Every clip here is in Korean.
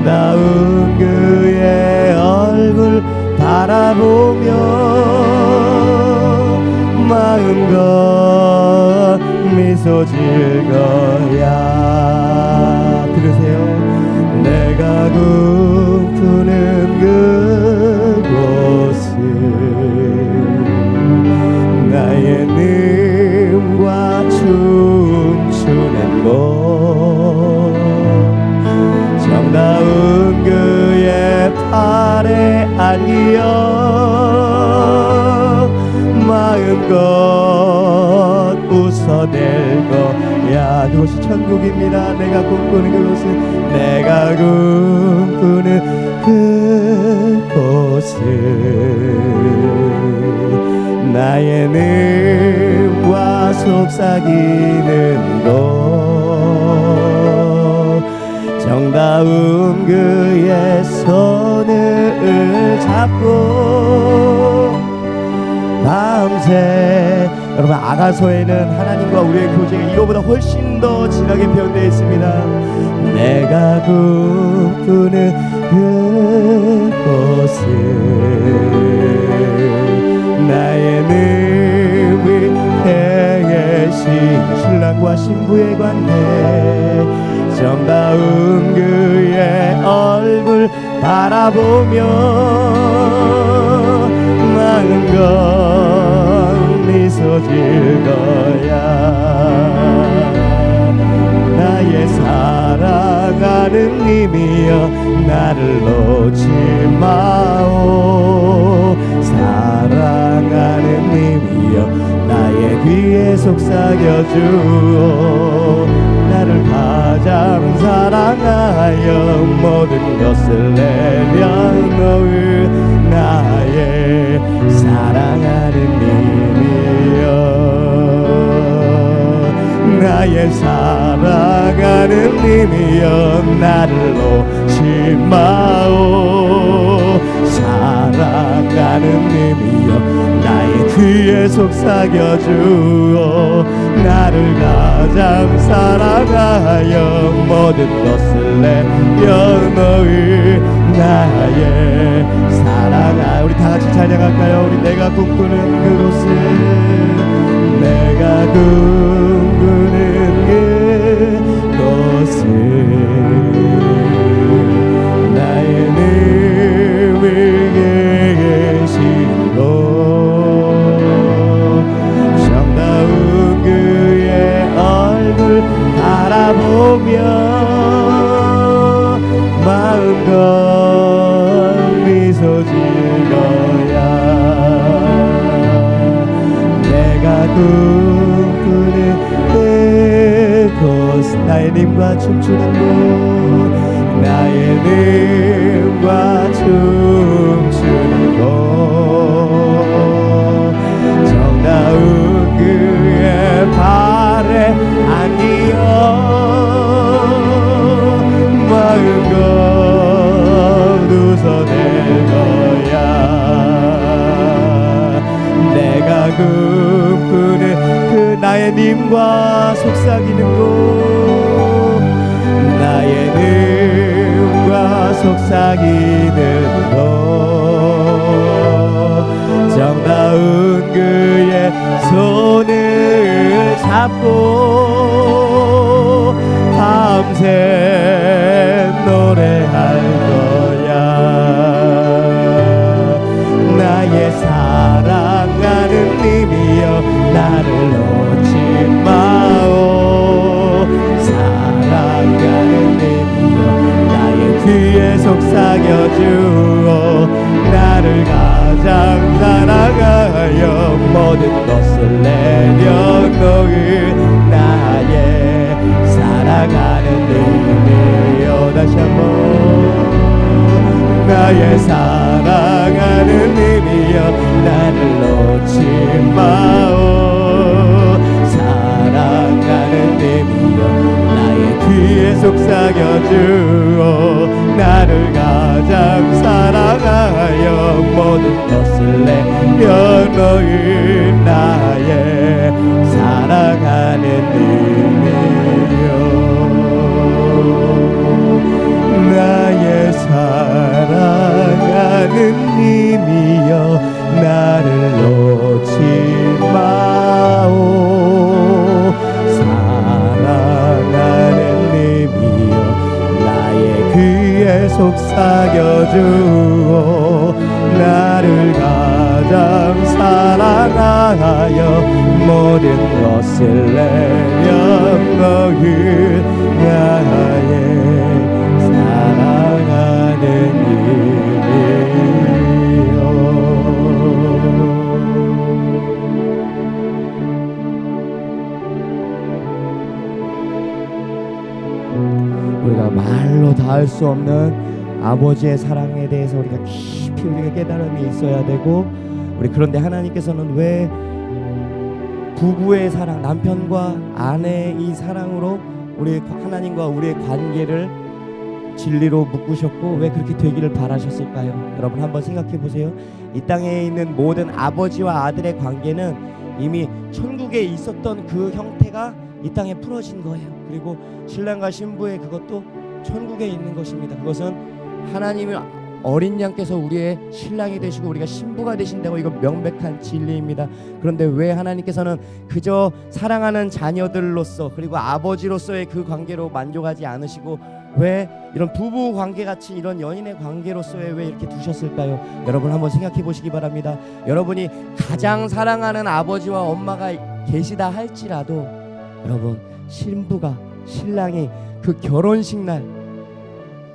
정다운 그의 얼굴 바라보며 마음껏 미소 질 거야 안기어 마음껏 웃어낼 거야. 그것이 천국입니다. 내가 꿈꾸는 그곳은 내가 꿈꾸는 그곳은 나의 능과 속삭이는 곳. 정다운 그의 손을 잡고 밤새. 여러분 아가서에는 하나님과 우리의 교제가 이거보다 훨씬 더 진하게 표현되어 있습니다. 내가 꿈꾸는 그곳은 나의 능을 계신 신랑과 신부의 관계 정다운 그의 얼굴 바라보며 마음껏 미소 질 거야. 나의 사랑하는 님이여 나를 놓지 마오. 사랑하는 님이여 나의 귀에 속삭여 주오 나를 가장 사랑하여 모든 것을 내려놓을 나의 사랑하는 님이여. 나의 사랑하는 님이여. 나를 놓지 마오 속삭여 주오 나를 가장 사랑하여 모든 것을 내려놓을 나의 사랑아. 우리 다 같이 찬양할까요? 우리 내가 꿈꾸는 그곳은 내가 꿈꾸는 그곳은 바라보며 마음껏 미소 질 거야 내가 꿈꾸는 그곳 나의 님과 춤추는 곳 나의 님과 춤 나의 님과 속삭이는 곳 나의 님과 속삭이는 곳 정다운 그의 손을 잡고 나를 놓지 마오. 사랑하는 님이여 귀에 속삭여주어 나를 가장 사랑하여 모든 것을 내려 놓은 나의 사랑하는 님이여 나의 사랑하는 님이여 나를 놓지 마오. 사랑하는 님이여 나의 귀에 속삭여주어 나를 가장 사랑하여 모든 것을 내려놓은 나의 닿을 수 없는 아버지의 사랑에 대해서 우리가 깊이 우리가 깨달음이 있어야 되고 우리 그런데 하나님께서는 왜 부부의 사랑 남편과 아내의 이 사랑으로 우리 하나님과 우리의 관계를 진리로 묶으셨고 왜 그렇게 되기를 바라셨을까요? 여러분 한번 생각해 보세요. 이 땅에 있는 모든 아버지와 아들의 관계는 이미 천국에 있었던 그 형태가 이 땅에 풀어진 거예요. 그리고 신랑과 신부의 그것도 천국에 있는 것입니다. 그것은 하나님의 어린 양께서 우리의 신랑이 되시고 우리가 신부가 되신다고 이거 명백한 진리입니다. 그런데 왜 하나님께서는 그저 사랑하는 자녀들로서 그리고 아버지로서의 그 관계로 만족하지 않으시고 왜 이런 부부 관계 같이 이런 연인의 관계로서의 왜 이렇게 두셨을까요? 여러분 한번 생각해 보시기 바랍니다. 여러분이 가장 사랑하는 아버지와 엄마가 계시다 할지라도 여러분 신부가 신랑이 그 결혼식 날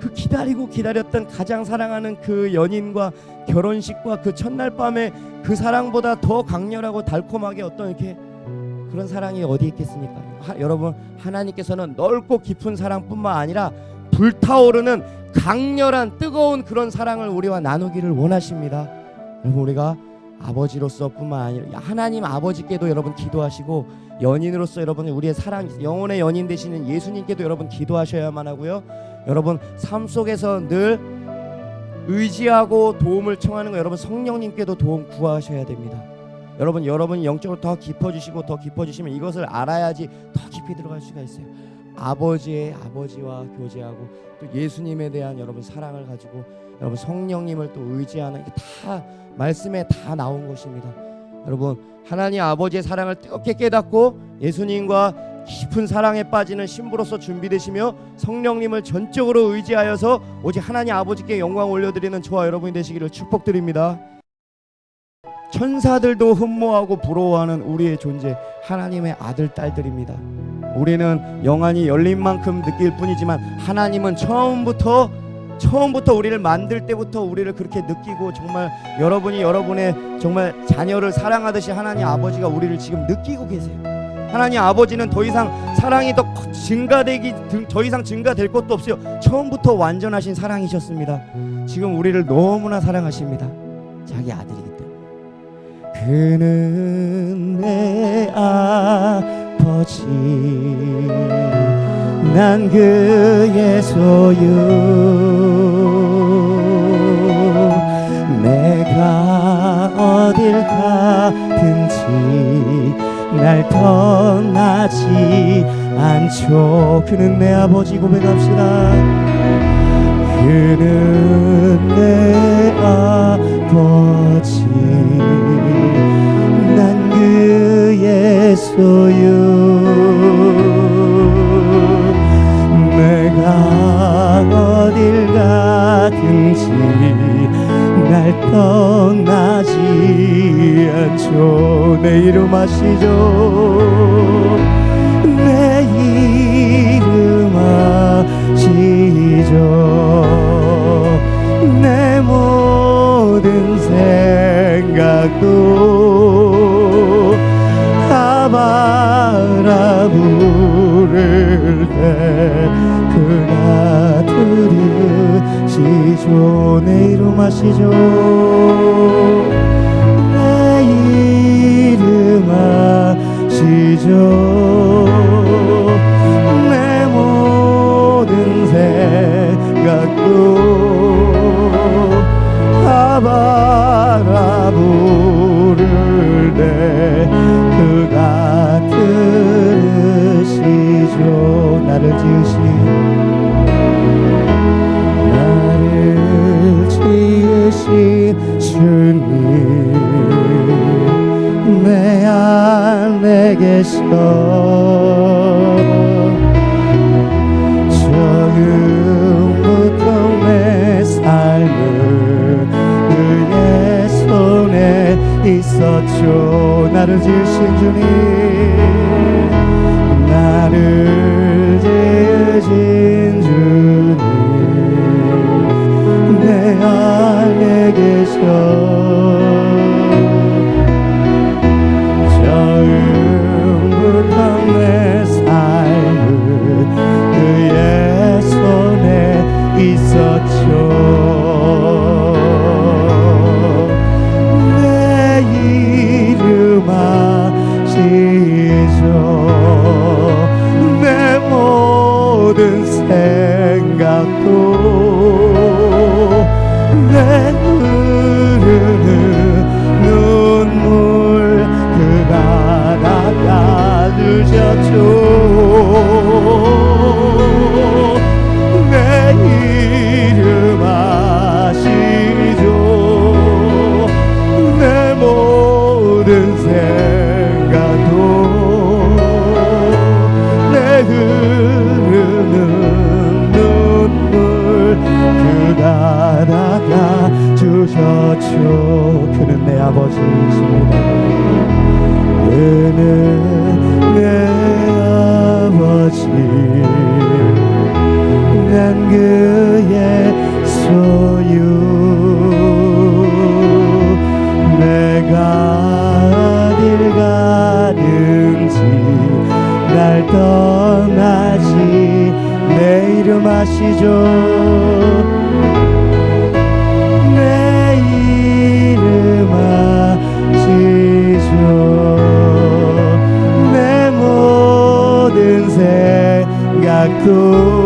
그 기다리고 기다렸던 가장 사랑하는 그 연인과 결혼식과 그 첫날 밤에 그 사랑보다 더 강렬하고 달콤하게 어떤 이렇게 그런 사랑이 어디 있겠습니까? 하, 여러분 하나님께서는 넓고 깊은 사랑뿐만 아니라 불타오르는 강렬한 뜨거운 그런 사랑을 우리와 나누기를 원하십니다. 여러분 우리가 아버지로서뿐만 아니라 하나님 아버지께도 여러분 기도하시고 연인으로서 여러분 우리의 사랑 영혼의 연인 되시는 예수님께도 여러분 기도하셔야만 하고요. 여러분 삶 속에서 늘 의지하고 도움을 청하는 거 여러분 성령님께도 도움 구하셔야 됩니다. 여러분 여러분 영적으로 더 깊어지시고 더 깊어지시면 이것을 알아야지 더 깊이 들어갈 수가 있어요. 아버지의 아버지와 교제하고 또 예수님에 대한 여러분 사랑을 가지고 여러분 성령님을 또 의지하는 다 말씀에 다 나온 것입니다. 여러분 하나님 아버지의 사랑을 뜨겁게 깨닫고 예수님과 깊은 사랑에 빠지는 신부로서 준비되시며 성령님을 전적으로 의지하여서 오직 하나님 아버지께 영광 올려드리는 저와 여러분이 되시기를 축복드립니다. 천사들도 흠모하고 부러워하는 우리의 존재 하나님의 아들 딸들입니다. 우리는 영안이 열린 만큼 느낄 뿐이지만 하나님은 처음부터 처음부터 우리를 만들 때부터 우리를 그렇게 느끼고 정말 여러분이 여러분의 정말 자녀를 사랑하듯이 하나님 아버지가 우리를 지금 느끼고 계세요. 하나님 아버지는 더 이상 사랑이 더 증가되기 더 이상 증가될 것도 없어요. 처음부터 완전하신 사랑이셨습니다. 지금 우리를 너무나 사랑하십니다. 자기 아들이기 때문에. 그는 내 아버지 난 그의 소유 내가 어딜 가든지 날 떠나지 않죠. 그는 내 아버지 고백합시다. 그는 내 아버지. 난 그의 소유 떠나지 않죠. 내 이름 아시죠 나를 지으신 나를 지으신 주님 내 안에 계셔. 있었죠 나를 지으신 주님. destroy 부르셨죠 그는 내 아버지이십니다. 그는 내 아버지. 난 그의 소유. 내가 어딜 가든지 날 떠나지 내 이름 아시죠? I go.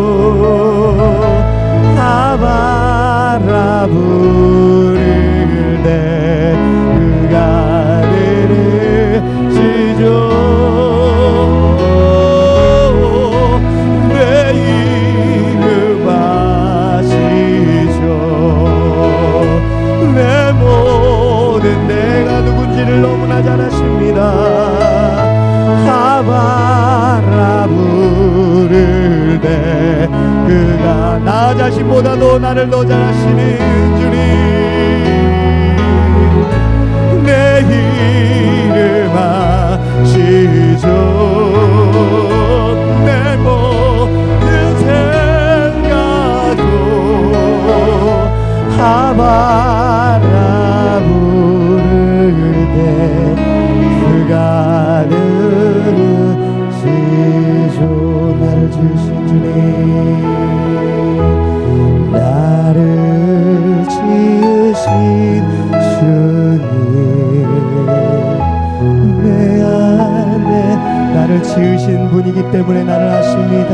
지으신 분이기 때문에 나를 아십니다.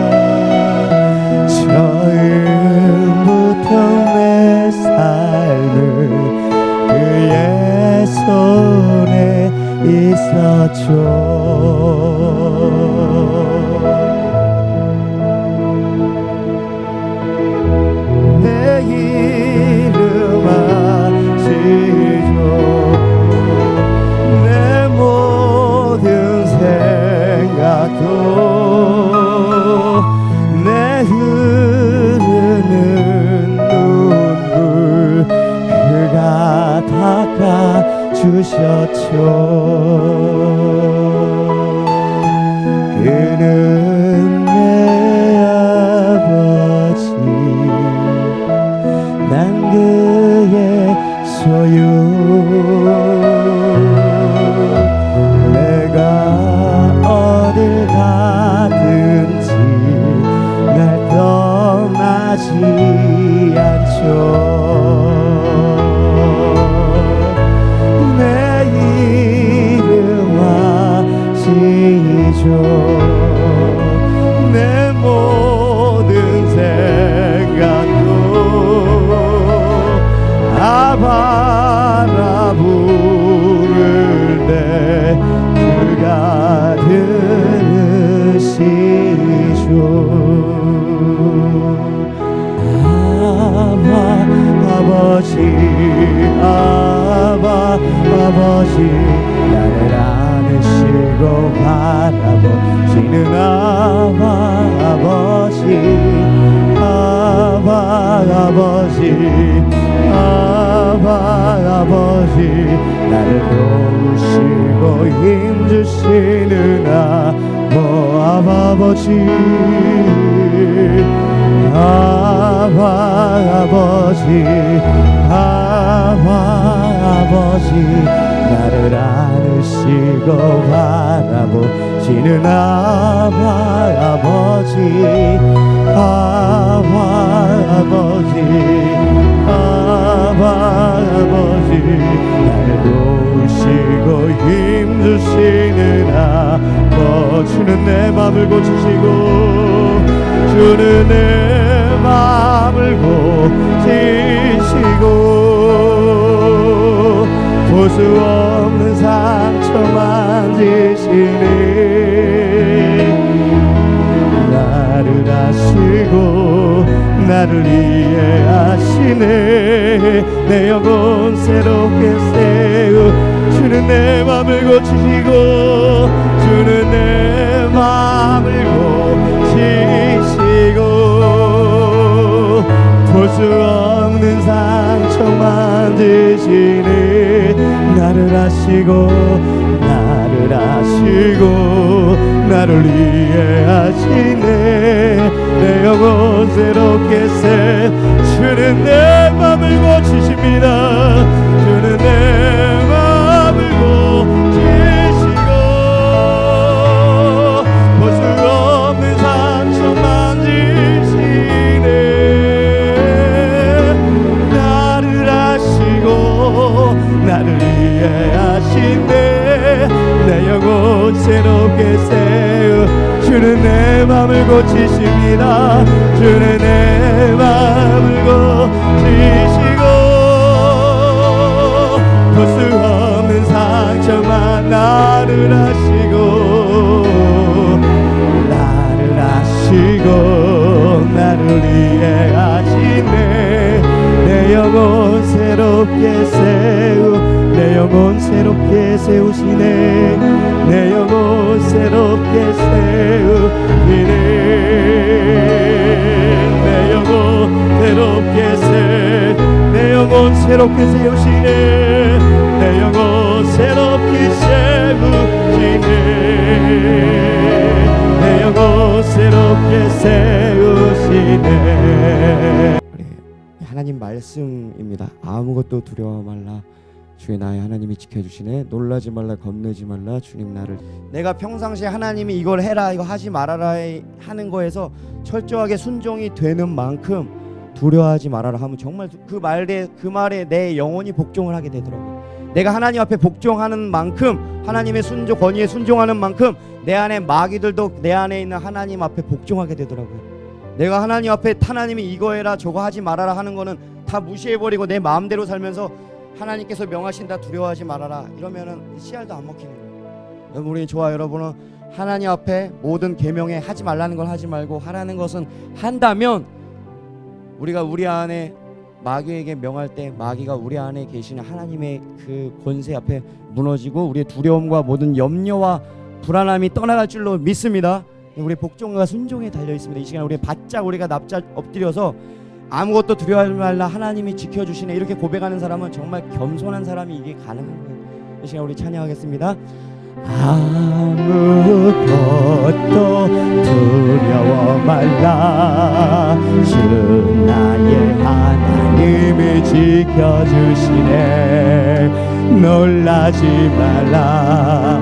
처음부터 내 삶을 그의 손에 있었죠. 나를 도우시고 힘주시는 아바 아버지. 아바 아버지. 아바 아버지. 나를 안으시고 바라보시는 아바 아버지 아바 아버지 아바 아버지. 나를 도우시고 힘주시는 아버 주는 내 맘을 고치시고 주는 내 맘을 고치시고 보수 없 나를 이해하시네. 내 영혼 새롭게 세우. 주는 내 맘을 고치시고 주는 내 맘을 고치시고. 볼 수 없는 상처 만드시네. 나를 아시고 나를 아시고 나를 이해하시네. 내 영혼 새롭게 새 주는 내 맘을 고치십니다 영혼 새롭게 세우시네. 내 영혼 새롭게 세우시네. 내 영혼 새롭게 세내 영혼 새롭게 세우시네. 내 영혼 새롭게 세우시네. 내 영혼 새롭게 세우시네. 하나님 말씀입니다. 아무것도 두려워 말라 주의 나의 하나님이 지켜주시네 놀라지 말라 겁내지 말라 주님 나를 내가 평상시에 하나님이 이걸 해라 이거 하지 말아라 하는 거에서 철저하게 순종이 되는 만큼 두려워하지 말아라 하면 정말 그 말에 그 말에 내 영혼이 복종을 하게 되더라고요. 내가 하나님 앞에 복종하는 만큼 하나님의 순종 권위에 순종하는 만큼 내 안에 마귀들도 내 안에 있는 하나님 앞에 복종하게 되더라고요. 내가 하나님 앞에 하나님이 이거 해라 저거 하지 말아라 하는 거는 다 무시해 버리고 내 마음대로 살면서 하나님께서 명하신다 두려워하지 말아라 이러면은 씨알도 안 먹히는 거예요. 여러분 우리 저와 여러분은 하나님 앞에 모든 계명에 하지 말라는 걸 하지 말고 하라는 것은 한다면 우리가 우리 안에 마귀에게 명할 때 마귀가 우리 안에 계시는 하나님의 그 권세 앞에 무너지고 우리의 두려움과 모든 염려와 불안함이 떠나갈 줄로 믿습니다. 우리 복종과 순종에 달려 있습니다. 이 시간 우리 바짝 우리가 납작 엎드려서 아무것도 두려워하지 말라. 하나님이 지켜주시네. 이렇게 고백하는 사람은 정말 겸손한 사람이 이게 가능한 거예요. 이 시간 우리 찬양하겠습니다. 아무것도 두려워 말라. 주 나의 하나님이 지켜주시네. 놀라지 말라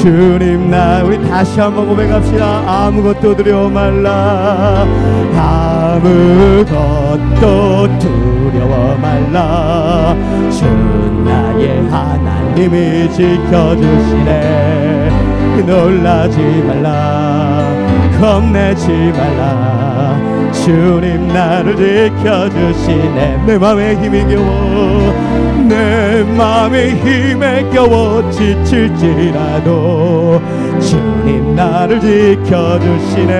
주님 나 우리 다시 한번 고백합시다. 아무것도 두려워 말라. 아무것도 두려워 말라. 주 나의 하나님이 지켜주시네. 놀라지 말라. 겁내지 말라 주님 나를 지켜주시네. 내 맘에 힘이 겨워 내 맘에 힘에 겨워 지칠지라도 주님 나를 지켜주시네.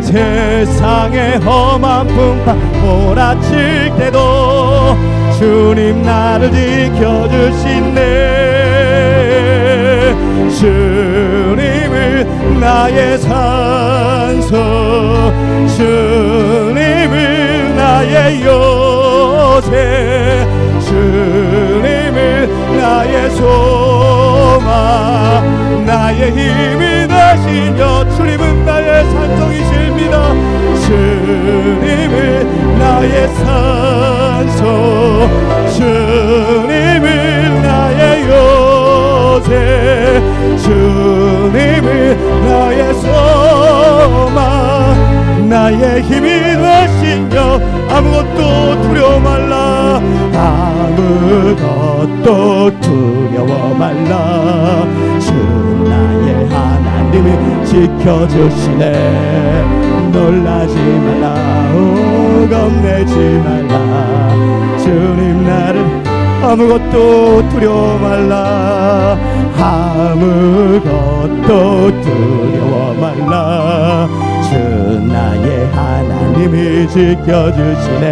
세상의 험한 풍파 몰아칠 때도 주님 나를 지켜주시네. 주님을 나의 산소 주님을 나의 요새 주님을 나의 소망 나의 힘이 되시며 주님은 나의 산성이십니다 주님을 나의 산소 주님을 나의 요새 주 님을 나의 소망 나의 힘이 되시며 아무것도 두려워 말라. 아무것도 두려워 말라. 주 나의 하나님이 지켜주시네. 놀라지 말라. 오 겁내지 말라. 주님 나를 아무것도 두려워 말라 아무것도 두려워 말라. 주 나의 하나님이 지켜주시네.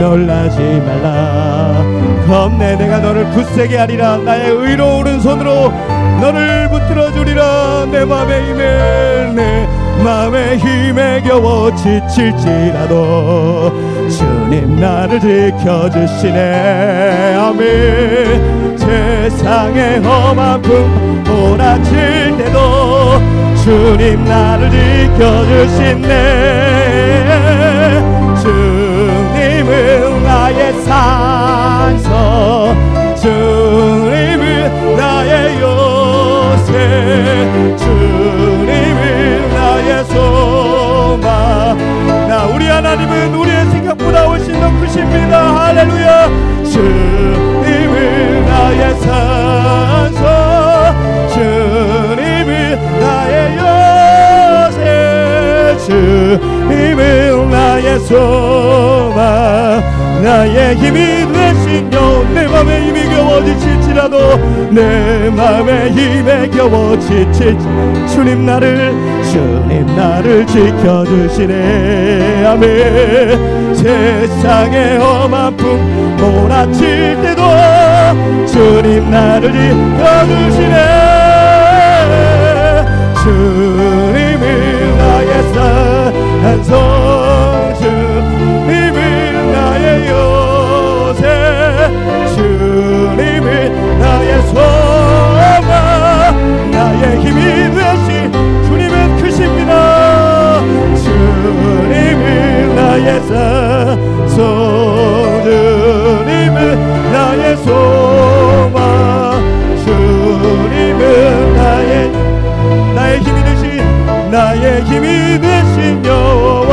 놀라지 말라. 겁내 내가 너를 굳세게 하리라. 나의 의로 오른손으로 너를 붙들어 주리라. 내 맘에 힘에 내 맘에 힘에 겨워 지칠지라도 주님 나를 지켜주시네. 아멘 세상의 험한 풍 몰아칠 때도 주님 나를 지켜주시네 나의 산소 주님은 나의 요새 주님은 나의 소망 나의 힘이 되시며 내 맘에 힘이 겨워 지칠지라도 내 맘에 힘에 겨워 지칠 주님 나를 주님 나를 지켜주시네. 아멘. 세상의 험한 풍 몰아칠 때도 주님 나를 지켜주시네. 주님을 나의 산성 주님을 나의 요새. 주님을 나의 소망 나의 힘이 되시 주님은 크십니다. 주님을 나의 산 힘이 되시며